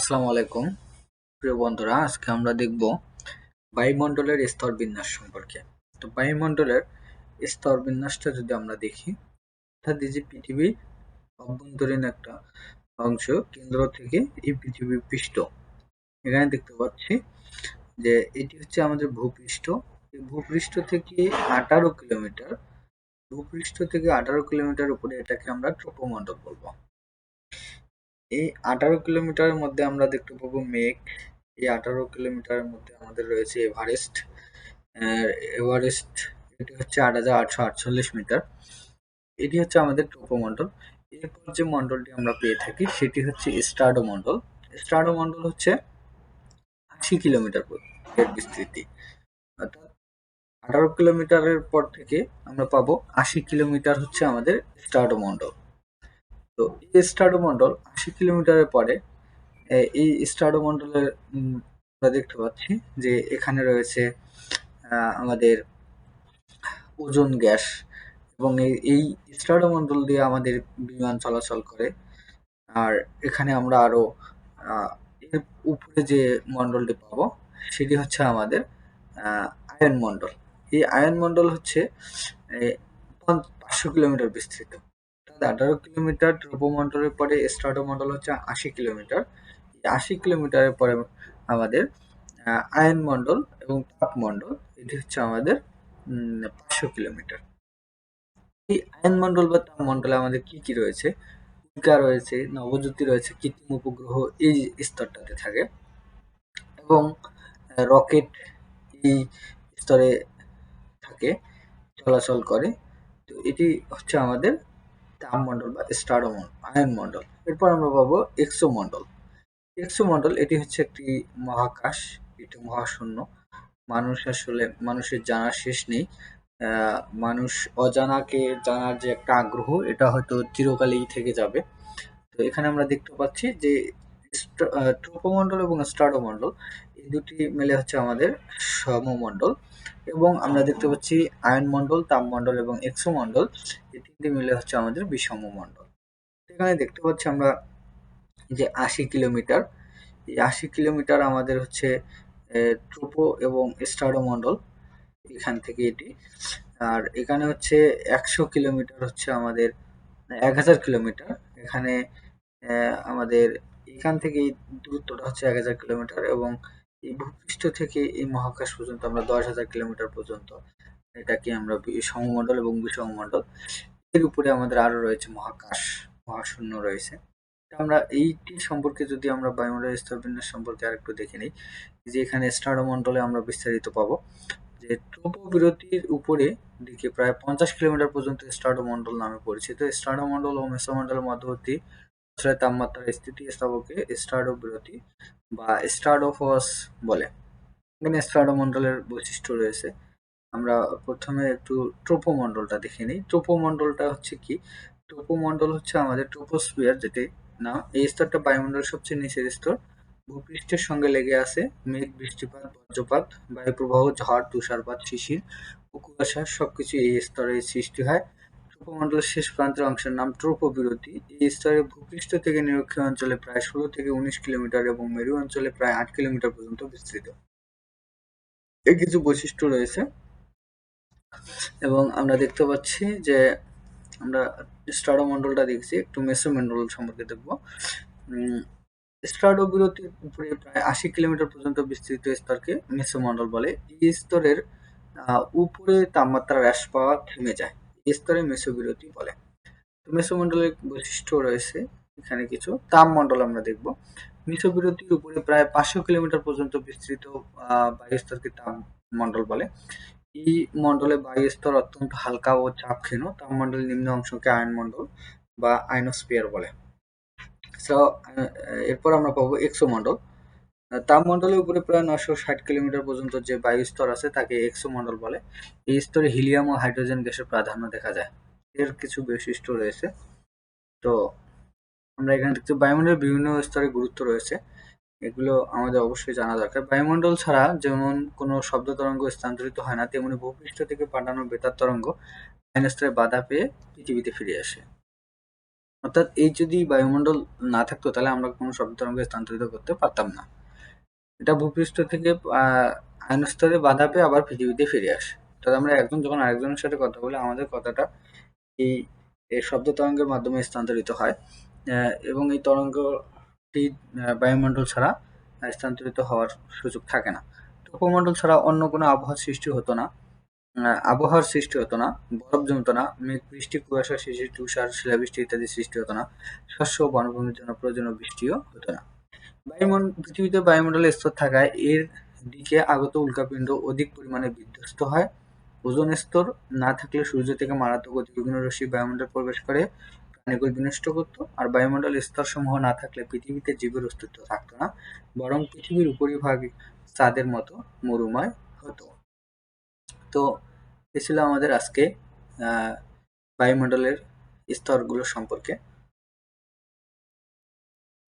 আসসালামু আলাইকুম। প্রিয় বন্ধুরা, আজকে আমরা দেখব বায়ুমণ্ডলের স্তর বিন্যাস সম্পর্কে। তো বায়ুমণ্ডলের স্তর বিন্যাসটা যদি আমরা দেখি, অর্থাৎ এই যে পৃথিবীর অভ্যন্তরীণ একটা অংশ, কেন্দ্র থেকে এই পৃথিবীর পৃষ্ঠ, এখানে দেখতে পাচ্ছি যে এটি হচ্ছে আমাদের ভূপৃষ্ঠ। এই ভূপৃষ্ঠ থেকে আঠারো কিলোমিটার, ভূপৃষ্ঠ থেকে আঠারো কিলোমিটার উপরে এটাকে আমরা ট্রোপোমণ্ডল বলব। এই আঠারো কিলোমিটারের মধ্যে আমরা দেখতে পাবো মেঘ। এই আঠারো কিলোমিটারের মধ্যে আমাদের রয়েছে এভারেস্ট। এভারেস্ট, এটি হচ্ছে আট হাজার আটশো আটচল্লিশ মিটার। এটি হচ্ছে আমাদের ট্রোপোমণ্ডল এরপর যে মণ্ডলটি আমরা পেয়ে থাকি, সেটি হচ্ছে স্টার্ডো মণ্ডল স্টার্ডো মণ্ডল হচ্ছে আশি কিলোমিটার এর বিস্তৃতি। অর্থাৎ আঠারো কিলোমিটারের পর থেকে আমরা পাবো আশি কিলোমিটার হচ্ছে আমাদের স্টার্ডো মণ্ডল তো এই মন্ডল আশি কিলোমিটারের পরে এই মন্ডলের আমরা দেখতে পাচ্ছি যে এখানে রয়েছে আমাদের ওজন গ্যাস এবং এই এই মন্ডল দিয়ে আমাদের বিমান চলাচল করে। আর এখানে আমরা আরও এর উপরে যে মন্ডলটি পাবো সেটি হচ্ছে আমাদের আয়ন মন্ডল এই আয়ন মন্ডল হচ্ছে পাঁচশো কিলোমিটার বিস্তৃত। আঠারো কিলোমিটার ধ্রুবমণ্ডলের পরে মন্ডল হচ্ছে আশি কিলোমিটার। আশি কিলোমিটারের পরে আমাদের আয়ন মন্ডল এবং তাপমণ্ডল, এটি হচ্ছে আমাদের পাঁচশো কিলোমিটার। এই আয়ন মন্ডল বা তাপমণ্ডলে আমাদের কি কি রয়েছে? উল্কা রয়েছে, নবজ্যোতি রয়েছে, কৃত্রিম উপগ্রহ, এই স্তরটাতে থাকে। এবং রকেট এই স্তরে থাকে, চলাচল করে। তো এটি হচ্ছে আমাদের তাপমণ্ডল বা স্টারো আয়ন মণ্ডল এরপর আমরা পাবো এক্সো মণ্ডল এক্সো মণ্ডল এটি হচ্ছে একটি মহাকাশ, এটি মহাশূন্য। মানুষ আসলে, মানুষের জানার শেষ নেই। মানুষ অজানাকে জানার যে একটা আগ্রহ, এটা হয়তো চিরকালেই থেকে যাবে। তো এখানে আমরা দেখতে পাচ্ছি যে ট্রোপোমণ্ডল এবং স্টারোমণ্ডল। এই দুটি মিলে হচ্ছে আমাদের সমমণ্ডল। এবং আমরা দেখতে পাচ্ছি আয়ন মণ্ডল তাপমণ্ডল এবং এক্সো মণ্ডল এই তিনটি মিলে হচ্ছে আমাদের বিষম মণ্ডল এখানে দেখতে পাচ্ছি আমরা যে আশি কিলোমিটার। এই আশি কিলোমিটার আমাদের হচ্ছে ট্রোপো এবং স্টারো মণ্ডল এখান থেকে এটি। আর এখানে হচ্ছে একশো কিলোমিটার হচ্ছে আমাদের, এক হাজার কিলোমিটার। এখানে আমাদের এখান থেকে এই দূরত্বটা হচ্ছে এক হাজার কিলোমিটার এবং এই ভূপৃষ্ঠ থেকে এই মহাকাশ পর্যন্ত আমরা দশ হাজার কিলোমিটার পর্যন্ত এটাকে আমরা সমমণ্ডল এবং বিষমমণ্ডল এর উপরে আমাদের আরও রয়েছে মহাকাশ, মহাশূন্য রয়েছে। আমরা এইটি সম্পর্কে যদি আমরা বায়ুমণ্ডলের স্তরবিন্যাস সম্পর্কে আরেকটু দেখে নিই, যে এখানে স্টারমণ্ডলে আমরা বিস্তারিত পাবো যে বিরতির উপরে দিকে প্রায় পঞ্চাশ কিলোমিটার পর্যন্ত স্টার্ডোমণ্ডল নামে পরিচিত। স্টার্ডোমণ্ডল ও মেসোমণ্ডলের মধ্যবর্তী তাপমাত্রার স্থিতিস্থাপকে স্টার্ডো বিরতি বা স্টার্ডোফস বলে। এখানে স্টার্ডোমণ্ডলের বৈশিষ্ট্য রয়েছে। আমরা প্রথমে একটু ট্রোপোমণ্ডলটা দেখে নিই। ট্রোপোমণ্ডলটা হচ্ছে কি? ট্রোপোমণ্ডল হচ্ছে আমাদের ট্রোপোস্ফিয়ার, যেটি না, এই স্তরটা বায়ুমণ্ডলের সবচেয়ে নিচের স্তর। ভূপৃষ্ঠের সঙ্গে লেগে আছে মেঘ, বৃষ্টিপাত, বজ্রপাত, বায়ুপ্রবাহ, ঝড়, তুষারপাত, শিশির ও কুয়াশা সবকিছু এই স্তরে সৃষ্টি হয়। ট্রোপোমণ্ডলের শেষ প্রান্তের অংশের নাম ট্রোপোবিরতি এই স্তরে ভূপৃষ্ঠ থেকে নিরক্ষীয় অঞ্চলে প্রায় ষোলো থেকে উনিশ কিলোমিটার এবং মেরু অঞ্চলে প্রায় আট কিলোমিটার পর্যন্ত বিস্তৃত। এর কিছু বৈশিষ্ট্য রয়েছে এবং আমরা দেখতে পাচ্ছি যে আমরা স্টারো মন্ডলটা দেখছি, একটু মেসো মন্ডল সম্পর্কে দেখব। স্টারো বিরতির উপরে প্রায় আশি কিলোমিটার পর্যন্ত বিস্তৃত স্তরকে মেসো মন্ডল বলে। এই স্তরের উপরে তাপমাত্রা হ্রাস পাওয়া থেমে যায়। স্তরে মেসো বিরতি বলে। মেসো মন্ডলের বৈশিষ্ট্য রয়েছে এখানে কিছু। তাপ মন্ডল আমরা দেখব। মেসো বিরতির উপরে প্রায় পাঁচশো কিলোমিটার পর্যন্ত বিস্তৃত বায়ুস্তরকে তাপ মন্ডল বলে। এই মণ্ডলে বায়ুস্তর অত্যন্ত হালকা ও চাপ চাপক্ষীণ তাপমণ্ডলের নিম্ন অংশকে আয়ন আয়নমণ্ডল বা আয়নোস্ফিয়ার বলে। সো এরপর আমরা পাবো এক্সোমণ্ডল। তাপমণ্ডলের উপরে প্রায় নশো ষাট কিলোমিটার পর্যন্ত যে বায়ুস্তর আছে, তাকে এক্সোমণ্ডল বলে। এই স্তরে হিলিয়াম ও হাইড্রোজেন গ্যাসের প্রাধান্য দেখা যায়। এর কিছু বৈশিষ্ট্য রয়েছে। তো, আমরা এখানে দেখছি বায়ুমণ্ডলের বিভিন্ন স্তরে গুরুত্ব রয়েছে। এগুলো আমাদের অবশ্যই জানা দরকার। বায়ুমণ্ডল ছাড়া যেমন কোনো শব্দ তরঙ্গ স্থানান্তরিত হয় না, তেমনি ভূপৃষ্ঠ থেকে পাঠানো বেতার তরঙ্গ আইনস্তরে বাধা পেয়ে পৃথিবীতে ফিরে আসে। অর্থাৎ এই যদি বায়ুমণ্ডল না থাকতো, তাহলে আমরা কোনো শব্দ তরঙ্গ স্থানান্তরিত করতে পারতাম না। এটা ভূপৃষ্ঠ থেকে আহ, আয়ন স্তরে বাধা পেয়ে আবার পৃথিবীতে ফিরে আসে। অর্থাৎ আমরা একজন যখন আরেকজনের সাথে কথা বলি আমাদের কথাটা এই শব্দ তরঙ্গের মাধ্যমে স্থানান্তরিত হয়। এবং এই তরঙ্গটি বায়ুমণ্ডল ছাড়া স্থানান্তরিত হওয়ার সুযোগ থাকে না। উপমণ্ডল ছাড়া অন্য কোনো আবহাওয়ার সৃষ্টি হতো না। আবহাওয়ার সৃষ্টি হতো না বরফ জমতো না মেঘ বৃষ্টি কুয়াশা শিশির তুষার শিলাবৃষ্টি ইত্যাদি সৃষ্টি হতো না শস্য বনভূমির জন্য প্রয়োজনীয় বৃষ্টিও হতো না। পৃথিবীতে বায়ুমণ্ডলের স্তর থাকায় এর দিকে আগত উল্কাপিণ্ড অধিক পরিমাণে বিধ্বস্ত হয়। ওজোন স্তর না থাকলে সূর্য থেকে মারাত্মক অতিবেগুনি রশ্মি বায়ুমণ্ডলে প্রবেশ করে প্রাণীগুলো বিনষ্ট করত। আর বায়ুমণ্ডল স্তরসমূহ না থাকলে পৃথিবীতে জীবের অস্তিত্ব থাকতো না, বরং পৃথিবীর উপরিভাগ চাঁদের মতো মরুময় হতো। তো, এ ছিল আমাদের আজকে বায়ুমণ্ডলের স্তরগুলো সম্পর্কে।